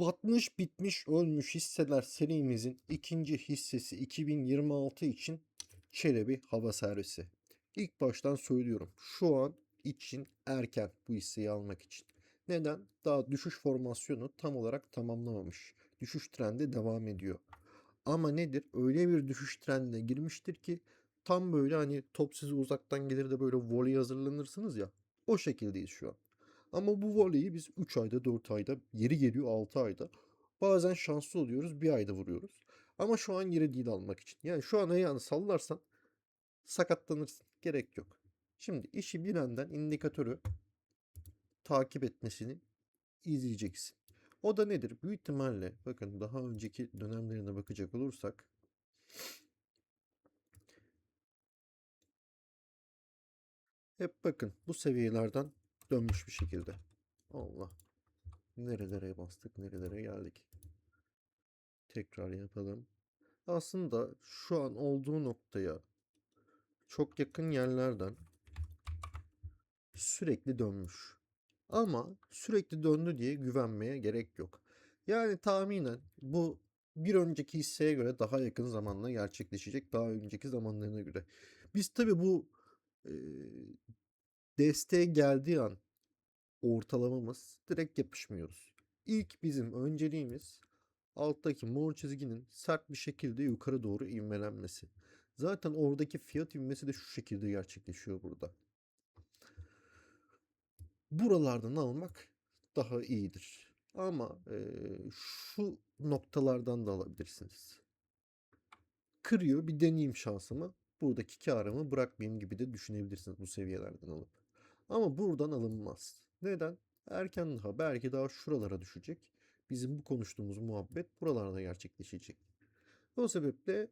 Batmış bitmiş ölmüş hisseler serimizin ikinci hissesi 2026 için Çelebi Hava Servisi. İlk baştan söylüyorum şu an için erken bu hisseyi almak için. Neden? Daha düşüş formasyonu tam olarak tamamlamamış. Düşüş trendi devam ediyor. Ama nedir? Öyle bir düşüş trendine girmiştir ki tam böyle hani top size uzaktan gelir de böyle voley hazırlanırsınız ya. O şekildeyiz şu an. Ama bu voleyi biz 3 ayda, 4 ayda, yeri geliyor 6 ayda. Bazen şanslı oluyoruz, bir ayda vuruyoruz. Ama şu an yeri değil almak için. Yani şu an ayağını sallarsan sakatlanırsın. Gerek yok. Şimdi işi bir yandan indikatörü takip etmesini izleyeceksin. O da nedir? Büyük ihtimalle bakın daha önceki dönemlerine bakacak olursak hep bakın bu seviyelerden dönmüş bir şekilde. Allah. Nerelere bastık, nerelere geldik. Tekrar yapalım. Aslında şu an olduğu noktaya çok yakın yerlerden sürekli dönmüş. Ama sürekli döndü diye güvenmeye gerek yok. Yani tahminen bu bir önceki hisseye göre daha yakın zamanla gerçekleşecek. Daha önceki zamanlarına göre. Biz tabi bu e, desteğe geldiği an ortalamamız direkt yapışmıyoruz. İlk bizim önceliğimiz alttaki mor çizginin sert bir şekilde yukarı doğru ivmelenmesi. Zaten oradaki fiyat ivmesi de şu şekilde gerçekleşiyor burada. Buralardan almak daha iyidir. Ama e, şu noktalardan da alabilirsiniz. Kırıyor bir deneyeyim şansımı. Buradaki karımı bırakmayayım gibi de düşünebilirsiniz bu seviyelerden alıp. Ama buradan alınmaz. Neden? Erken daha belki daha şuralara düşecek. Bizim bu konuştuğumuz muhabbet buralarda gerçekleşecek. O sebeple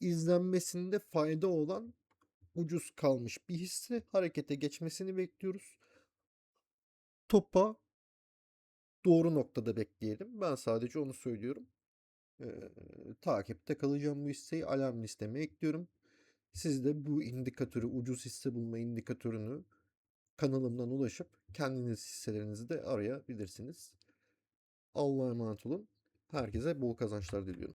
izlenmesinde fayda olan ucuz kalmış bir hisse harekete geçmesini bekliyoruz. Topa doğru noktada bekleyelim. Ben sadece onu söylüyorum. Ee, takipte kalacağım bu hisseyi alarm listeme ekliyorum. Siz de bu indikatörü ucuz hisse bulma indikatörünü kanalımdan ulaşıp kendiniz hisselerinizi de arayabilirsiniz. Allah'a emanet olun. Herkese bol kazançlar diliyorum.